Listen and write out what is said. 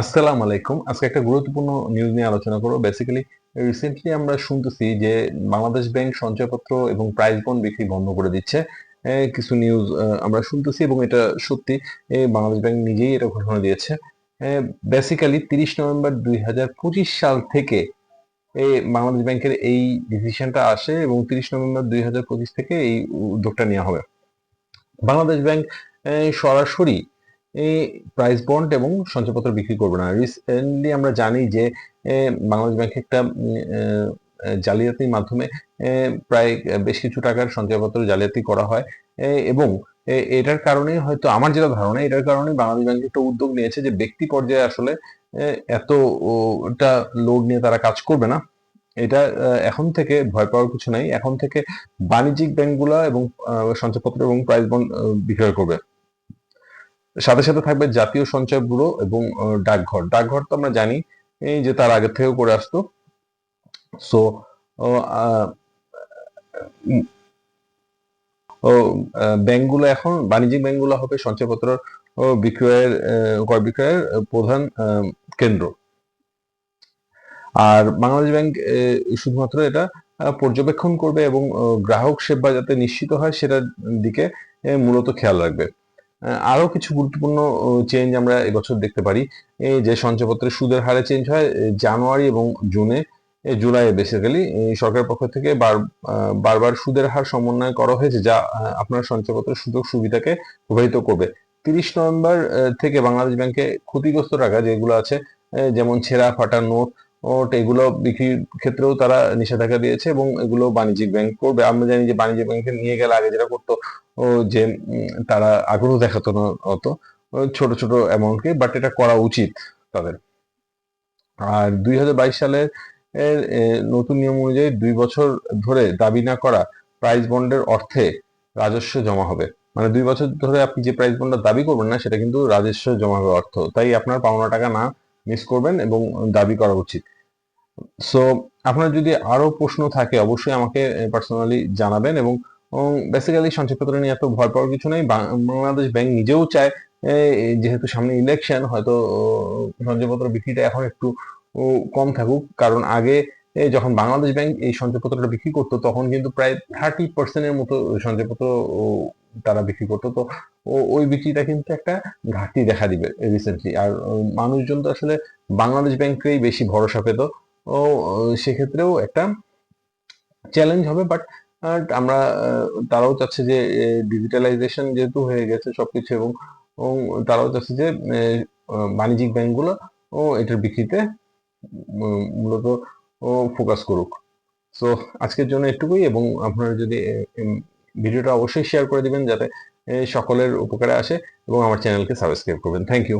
আসসালামু আলাইকুম। আজকে একটা গুরুত্বপূর্ণ নিউজ নিয়ে আলোচনা করব। বেসিক্যালি রিসেন্টলি আমরা শুনতেছি যে বাংলাদেশ ব্যাংক সঞ্চয়পত্র এবং প্রাইস বন্ড বিক্রি বন্ধ করে দিচ্ছে। কিছু নিউজ আমরা শুনতেছি এবং এটা সত্যি বাংলাদেশ ব্যাংক নিজেই এটা ঘোষণা দিয়েছে। বেসিক্যালি তিরিশ নভেম্বর দুই হাজার পঁচিশ সাল থেকে বাংলাদেশ ব্যাংকের এই ডিসিশনটা আসে এবং তিরিশ নভেম্বর দুই হাজার পঁচিশ থেকে এই উদ্যোগটা নেওয়া হবে। বাংলাদেশ ব্যাংক সরাসরি এই প্রাইস বন্ড এবং সঞ্চয়পত্র বিক্রি করবে না। রিসেন্টলি আমরা জানি যে বাংলাদেশ ব্যাংকে একটা জালিয়াতির মাধ্যমে প্রায় বেশ কিছু টাকার সঞ্চয়পত্র জালিয়াতি করা হয়। এবং এটার কারণে হয়তো আমার যেটা ধারণা এটার কারণে বাংলাদেশ ব্যাংক একটা উদ্যোগ নিয়েছে যে ব্যক্তি পর্যায়ে আসলে এ, এত ওটা লোড নিয়ে তারা কাজ করবে না। এটা এখন থেকে ভয় পাওয়ার কিছু নাই। এখন থেকে বাণিজ্যিক ব্যাংকগুলো এবং সঞ্চয়পত্র এবং প্রাইস বন্ড বিক্রয় করবে। সাথে সাথে থাকবে জাতীয় সঞ্চয় ব্যুরো এবং ডাকঘর। ডাকঘর তো আমরা জানি যে তার আগে থেকেও করে আসতো। সো ব্যাংকগুলো এখন, বাণিজ্যিক ব্যাংকগুলো হবে সঞ্চয়পত্র বিক্রয়ের ক্রয় বিক্রয়ের প্রধান কেন্দ্র। আর বাংলাদেশ ব্যাংক শুধুমাত্র এটা পর্যবেক্ষণ করবে এবং গ্রাহক সেবা যাতে নিশ্চিত হয় সেটার দিকে মূলত খেয়াল রাখবে। আহ, আরও কিছু গুরুত্বপূর্ণ চেঞ্জ আমরা এবছর দেখতে পারি। যে সঞ্চয়পত্রের সুদের হারে চেঞ্জ হয় জানুয়ারি এবং জুনে জুলাইয়ে বেসিক্যালি সরকারের পক্ষ থেকে বার বারবার সুদের হার সমন্বয় করা হয়েছে যা আপনার সঞ্চয়পত্রের সুযোগ সুবিধাকে প্রভাবিত করবে। তিরিশ নভেম্বর থেকে বাংলাদেশ ব্যাংকে ক্ষতিগ্রস্ত টাকা যেগুলো আছে যেমন ছেঁড়া ফাটা নোট এগুলো বিক্রির ক্ষেত্রেও তারা নিষেধাজ্ঞা দিয়েছে এবং এগুলো বাণিজ্যিক ব্যাংক করবে। আমরা জানি যে বাণিজ্যিক ব্যাংকে নিয়ে গেলে আগে যেটা করতো যে তারা আগ্রহ দেখাতো না অত ছোট ছোট অ্যামাউন্টকে বাট এটা করা উচিত তাদের। আর দুই হাজার বাইশ সালের নতুন নিয়ম অনুযায়ী দুই বছর ধরে দাবি না করা প্রাইস বন্ডের অর্থে রাজস্ব জমা হবে। মানে দুই বছর ধরে আপনি যে প্রাইস বন্ডটা দাবি করবেন না, সেটা কিন্তু রাজস্ব জমা হবে অর্থ। তাই আপনার পাওনা টাকা না মিস করবেন এবং দাবি করা উচিত। সো আপনার যদি আরও প্রশ্ন থাকে, অবশ্যই আমাকে পার্সোনালি জানাবেন এবং বেসিক্যালি সঞ্চয়পত্র নিয়ে এত ভয় পাওয়ার কিছু নেই। বাংলাদেশ ব্যাংক নিজেও চায় যেহেতু সামনে ইলেকশন হয়তো সঞ্চয়পত্র বিক্রিটা এখন একটু কম থাকুক। কারণ আগে যখন বাংলাদেশ ব্যাংক এই সঞ্চয়পত্রটা বিক্রি করতো, তখন কিন্তু প্রায় থার্টি পার্সেন্টের মতো সঞ্চয়পত্র তারা বিক্রি করতো। তো ওই বিক্রিটা কিন্তু একটা ঘাটতি দেখা দিবে রিসেন্টলি আর মানুষজন তো আসলে বাংলাদেশ ব্যাংকেই বেশি ভরসা পেত ও সেক্ষেত্রেও একটা চ্যালেঞ্জ হবে বাট আমরা তারাও চাচ্ছে যে ডিজিটালাইজেশন যেহেতু হয়ে গেছে সবকিছু এবং তারাও চাচ্ছে যে বাণিজ্যিক ব্যাংকগুলো, ও, এটার বিক্রিতে মূলত, ও ফোকাস করুক। সো আজকের জন্য এটুকুই এবং আপনারা যদি ভিডিওটা অবশ্যই শেয়ার করে দিবেন যাতে সকলের উপকারে আসে এবং আমার চ্যানেলকে সাবস্ক্রাইব করবেন। Thank you